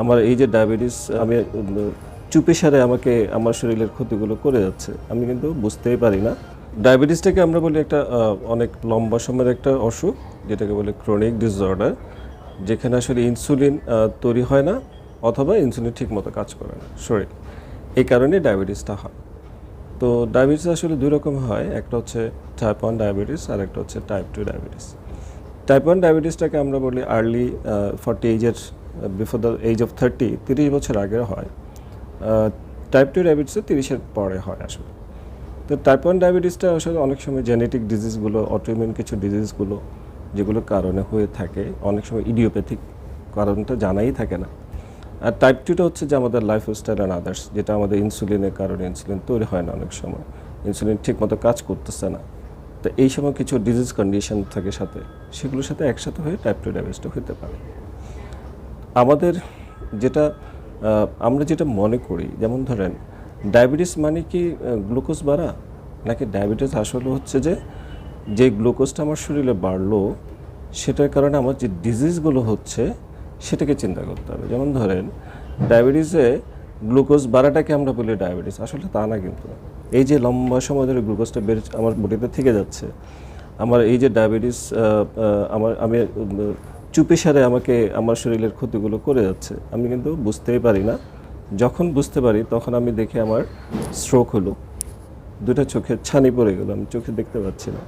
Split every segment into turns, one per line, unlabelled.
আমার এই যে ডায়াবেটিস, আমি চুপে সারে আমাকে আমার শরীরের ক্ষতিগুলো করে যাচ্ছে, আমি কিন্তু বুঝতেই পারি না। ডায়াবেটিসটাকে আমরা বলি একটা অনেক লম্বা সময়ের একটা অসুখ, যেটাকে বলে ক্রনিক ডিসঅর্ডার যেখানে আসলে ইনসুলিন তৈরি হয় না, অথবা ইনসুলিন ঠিকমতো কাজ করে না শরীর। এই কারণে ডায়াবেটিসটা হয়। তো ডায়াবেটিস আসলে দুই রকম হয়, একটা হচ্ছে টাইপ ওয়ান ডায়াবেটিস আর একটা হচ্ছে type two diabetes type one ডায়াবেটিসটাকে আমরা বলি early forty এইজের before the age of thirty তিরিশ বছর আগে হয়। টাইপ টু ডায়াবেটিসও তিরিশের পরে হয় আসলে। তো টাইপ ওয়ান ডায়াবেটিসটা আসলে অনেক সময় জেনেটিক ডিজিজগুলো অটোইমিউন কিছু ডিজিজগুলো যেগুলোর কারণে হয়ে থাকে, অনেক সময় ইডিওপ্যাথিক কারণটা জানাই থাকে না। আর টাইপ টুটা হচ্ছে যে আমাদের লাইফস্টাইল অ্যান্ড আদার্স যেটা আমাদের ইনসুলিনের কারণে ইনসুলিন তৈরি হয় না অনেক সময়। ইনসুলিন ঠিকমতো কাজ করতেছে না। তো এই সময় কিছু ডিজিজ কন্ডিশন থাকে সাথে, সেগুলোর সাথে একসাথে হয়ে টাইপ টু ডায়াবেটিসটা হতে পারে। আমাদের যেটা আমরা যেটা মনে করি, যেমন ধরেন, ডায়াবেটিস মানে কি গ্লুকোজ বাড়া? নাকি ডায়াবেটিস আসলে হচ্ছে যে যে গ্লুকোজটা আমার শরীরে বাড়লো, সেটার কারণে আমার যে ডিজিজগুলো হচ্ছে, সেটাকে চিন্তা করতে হবে। যেমন ধরেন, ডায়াবেটিসে গ্লুকোজ বাড়াটাকে আমরা বলি ডায়াবেটিস, আসলে তা না কিন্তু। এই যে লম্বা সময় ধরে গ্লুকোজটা বেড়ে আমার বডিতে থেকে যাচ্ছে, আমার এই যে ডায়াবেটিস আমার, আমি চুপে সারে আমাকে আমার শরীরের ক্ষতিগুলো করে যাচ্ছে। আমি কিন্তু বুঝতেই পারি না। যখন বুঝতে পারি, তখন আমি দেখি আমার স্ট্রোক হলো। দুটো চোখে ছানি পড়ে গেল, আমি চোখে দেখতে পাচ্ছি না।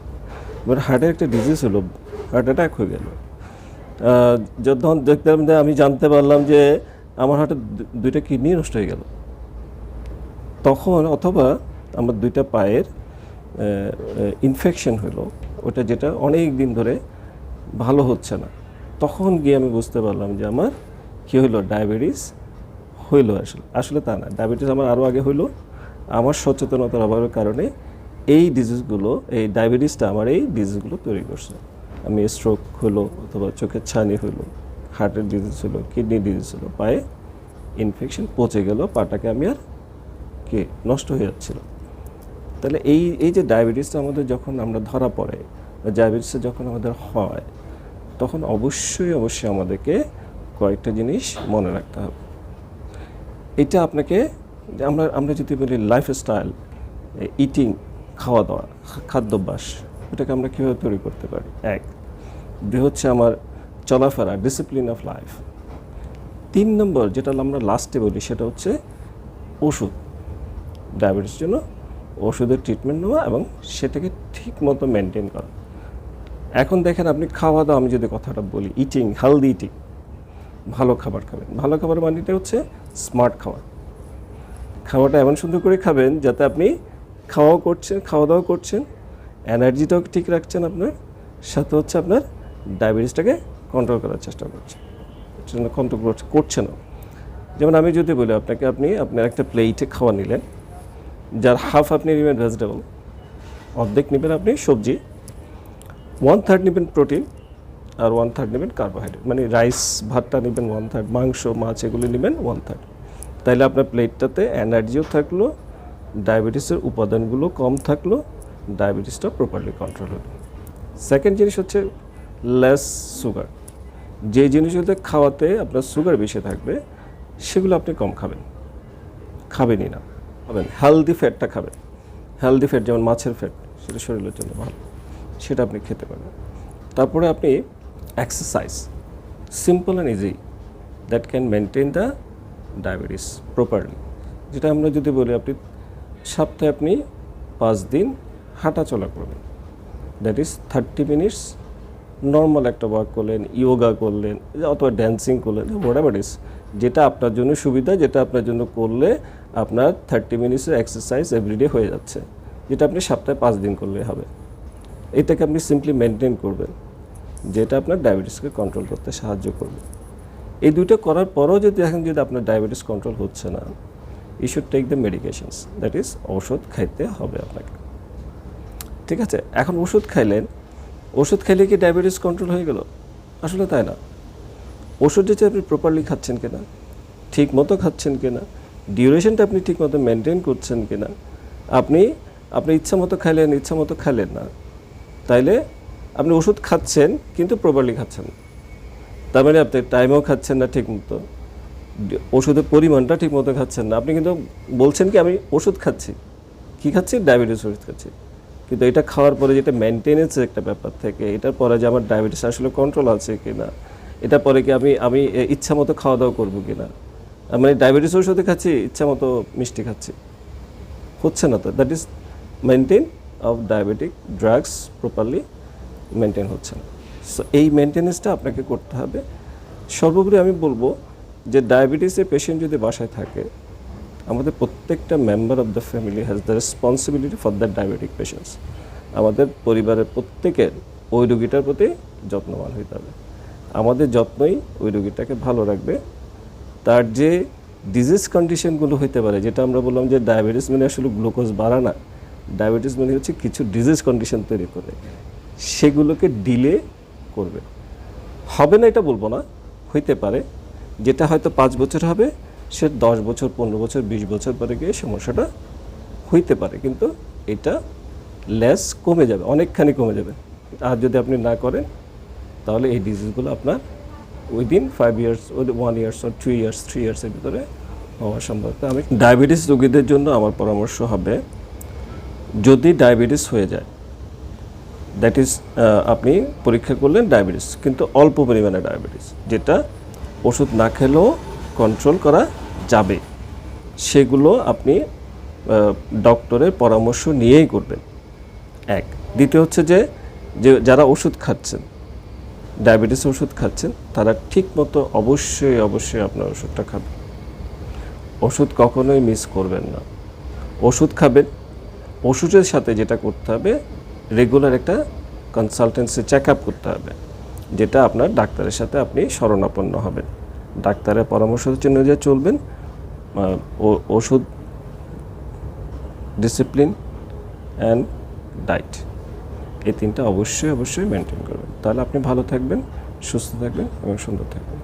এবার হার্টের একটা ডিজিজ হলো হার্ট অ্যাটাক হয়ে গেল। যখন দেখতাম যে আমি জানতে পারলাম যে আমার হার্টের দু- দুইটা কিডনি নষ্ট হয়ে গেল। তখন অথবা আমার দুইটা পায়ের ইনফেকশন হলো, ওটা যেটা অনেক দিন ধরে ভালো হচ্ছে না। তখন গিয়ে আমি বুঝতে পারলাম যে আমার কী হইল? ডায়াবেটিস হইল আসলে। আসলে তা না। ডায়াবেটিস আমার আরও আগে হইল। আমার সচেতনতার অভাবের কারণে এই ডিজিজগুলো এই ডায়াবেটিসটা আমার এই ডিজিজগুলো তৈরি করছে। আমি স্ট্রোক হলো অথবা চোখের ছানি হলো হার্টের ডিজিজ হলো কিডনি ডিজিজ হলো পায়ে ইনফেকশন পচে গেল, পাটাকে আমি আর কি নষ্ট হয়ে যাচ্ছিল। তাহলে এই এই যে ডায়াবেটিসটা আমাদের যখন আমরা ধরা পড়ে ডায়াবেটিসটা যখন আমাদের হয় তখন অবশ্যই অবশ্যই আমাদেরকে কয়েকটা জিনিস মনে রাখতে হবে। এটা আপনাকে, আমরা আমরা যদি বলি লাইফস্টাইল ইটিং খাওয়া দাওয়া খাদ্যাভ্যাস, এটাকে আমরা কীভাবে তৈরি করতে পারি? এক দুই হচ্ছে আমার চলাফেরা ডিসিপ্লিন অফ লাইফ তিন নম্বর যেটা আমরা লাস্টে বলি, সেটা হচ্ছে ওষুধ। ডায়াবেটিস জন্য ওষুধের ট্রিটমেন্ট নেওয়া এবং সেটাকে ঠিক মতো মেনটেন করা। এখন দেখেন আপনি খাওয়া দাওয়া, আমি যদি কথাটা বলি ইটিং হেলদি ইটিং ভালো খাবার খাবেন। ভালো খাবার মানেটা হচ্ছে স্মার্ট খাওয়া। খাওয়াটা এমন সুন্দর করে খাবেন যাতে আপনি খাওয়াও করছেন, খাওয়া দাওয়া করছেন এনার্জিটাও ঠিক রাখছেন আপনার, সাথে হচ্ছে আপনার ডায়াবেটিসটাকে কন্ট্রোল করার চেষ্টা করছেন। কন্ট্রোল করছেনও। যেমন আমি যদি বলি, আপনাকে আপনি, আপনার একটা প্লেটে খাওয়া নিলেন, যার হাফ আপনি নেবেন ভেজিটেবল অর্ধেক নেবেন আপনি সবজি ওয়ান থার্ড নেবেন প্রোটিন আর ওয়ান থার্ড নেবেন কার্বোহাইড্রেট মানে রাইস ভাতটা নেবেন ওয়ান থার্ড মাংস, মাছ এগুলো নেবেন ওয়ান থার্ড তাইলে আপনার প্লেটটাতে এনার্জিও থাকল ডায়াবেটিসের উপাদানগুলো কম থাকল ডায়াবেটিসটা প্রপারলি কন্ট্রোল হলো। সেকেন্ড জিনিস হচ্ছে লেস সুগার যে জিনিসগুলোতে খাওয়াতে আপনার সুগার বেশি থাকবে, সেগুলো আপনি কম খাবেন। খাবেনই না। খাবেন হেলদি ফ্যাটটা খাবেন। হেলদি ফ্যাট যেমন মাছের ফ্যাট সেটা শরীরের জন্য ভালো। সেটা আপনি খেতে পারবেন। তারপরে আপনি exercise simple and easy that can maintain the diabetes properly যেটা আমরা যদি বলি, আপনি সপ্তাহে আপনি পাঁচ দিন হাঁটা চলা করবেন। That is thirty minutes normal একটা ওয়ার্ক করলেন ইয়োগা করলেন, অথবা ড্যান্সিং করলেন হোয়াট ইস যেটা আপনার জন্য সুবিধা, যেটা আপনার জন্য করলে আপনার থার্টি মিনিটসের এক্সারসাইজ এভরিডে হয়ে যাচ্ছে। যেটা আপনি সপ্তাহে পাঁচ দিন করলে হবে। এটাকে আপনি সিম্পলি মেনটেন করবেন, যেটা আপনার ডায়াবেটিসকে কন্ট্রোল করতে সাহায্য করবে। এই দুটো করার পরও যদি দেখেন যদি আপনার ডায়াবেটিস কন্ট্রোল হচ্ছে না you should take the medications that is ওষুধ খাইতে হবে আপনাকে। ঠিক আছে? এখন ওষুধ খাইলেন, ওষুধ খাইলে কি ডায়াবেটিস কন্ট্রোল হয়ে গেল? আসলে তাই না। ওষুধ যেটা আপনি প্রপারলি খাচ্ছেন কিনা, ঠিক মতো খাচ্ছেন কিনা ডিউরেশনটা আপনি ঠিক মতো মেনটেন করছেন কিনা, আপনি আপনি ইচ্ছা মতো খাইলেন, ইচ্ছা মতো খাইলেন না তাইলে আপনি ওষুধ খাচ্ছেন, কিন্তু প্রপারলি খাচ্ছেন তার মানে আপনি টাইমেও খাচ্ছেন না ঠিক মতো ওষুধের পরিমাণটা ঠিক মতো খাচ্ছেন না। আপনি কিন্তু বলছেন কি, আমি ওষুধ খাচ্ছি। কি খাচ্ছি? ডায়াবেটিস ওষুধ খাচ্ছি। কিন্তু এটা খাওয়ার পরে যেটা মেনটেনেন্সের একটা ব্যাপার থাকে, এটার পরে যে আমার ডায়াবেটিস আসলে কন্ট্রোল আছে কি না এটা পরে কি আমি আমি ইচ্ছা মতো খাওয়া দাওয়া করব কি না মানে ডায়াবেটিস ওষুধে খাচ্ছি, ইচ্ছা মতো মিষ্টি খাচ্ছি। হচ্ছে না তো? That is maintain of diabetic drugs properly maintain হচ্ছে সো এই মেনটেনেন্সটা আপনাকে করতে হবে। সর্বোপরি আমি বলব যে ডায়াবেটিসের পেশেন্ট যদি বাসায় থাকে, আমাদের প্রত্যেকটা member of the family has the responsibility for the diabetic patients আমাদের পরিবারের প্রত্যেকের ওই রোগীটার প্রতি যত্নবান হইতে হবে। আমাদের যত্নই ওই রোগীটাকে ভালো রাখবে। তার যে ডিজিজ কন্ডিশনগুলো হইতে পারে, যেটা আমরা বললাম যে ডায়াবেটিস মানে আসলে গ্লুকোজ বাড়া না ডায়াবেটিস মানে হচ্ছে কিছু ডিজিজ কন্ডিশন তৈরি করে। সেগুলোকে ডিলে করবে। হবে না এটা বলব না, হইতে পারে। যেটা হয়তো পাঁচ বছর হবে, সে দশ বছর, পনেরো বছর, বিশ বছর পরে গিয়ে সমস্যাটা হইতে পারে। কিন্তু এটা লেস কমে যাবে, অনেকখানি কমে যাবে। আর যদি আপনি না করেন, তাহলে এই ডিজিজগুলো আপনার within five years one years আর টু ইয়ার্স থ্রি ইয়ার্সের ভিতরে হওয়ার সম্ভাবনা। আমি ডায়াবেটিস রোগীদের জন্য আমার পরামর্শ হবে যদি ডায়াবেটিস হয়ে যায় দ্যাট ইজ আপনি পরীক্ষা করলেন ডায়াবেটিস, কিন্তু অল্প পরিমাণে ডায়াবেটিস, যেটা ওষুধ না খেলেও কন্ট্রোল করা যাবে। সেগুলো আপনি ডক্টরের পরামর্শ নিয়েই করবেন। এক। দ্বিতীয় হচ্ছে যে যারা ওষুধ খাচ্ছেন, ডায়াবেটিস ওষুধ খাচ্ছেন, তারা ঠিক মতো অবশ্যই অবশ্যই আপনার ওষুধটা খাবেন। ওষুধ কখনোই মিস করবেন না। ওষুধ খাবেন ওষুধের সাথে যেটা করতে হবে রেগুলার একটা কনসালটেন্সি চেক আপ করতে হবে, যেটা আপনার ডাক্তারের সাথে আপনি শরণাপন্ন হবেন। ডাক্তারের পরামর্শ অনুযায়ী চলবেন ওষুধ ডিসিপ্লিন অ্যান্ড ডায়েট এই তিনটা অবশ্যই অবশ্যই মেনটেন করবেন। তাহলে আপনি ভালো থাকবেন, সুস্থ থাকবেন এবং সুন্দর থাকবেন।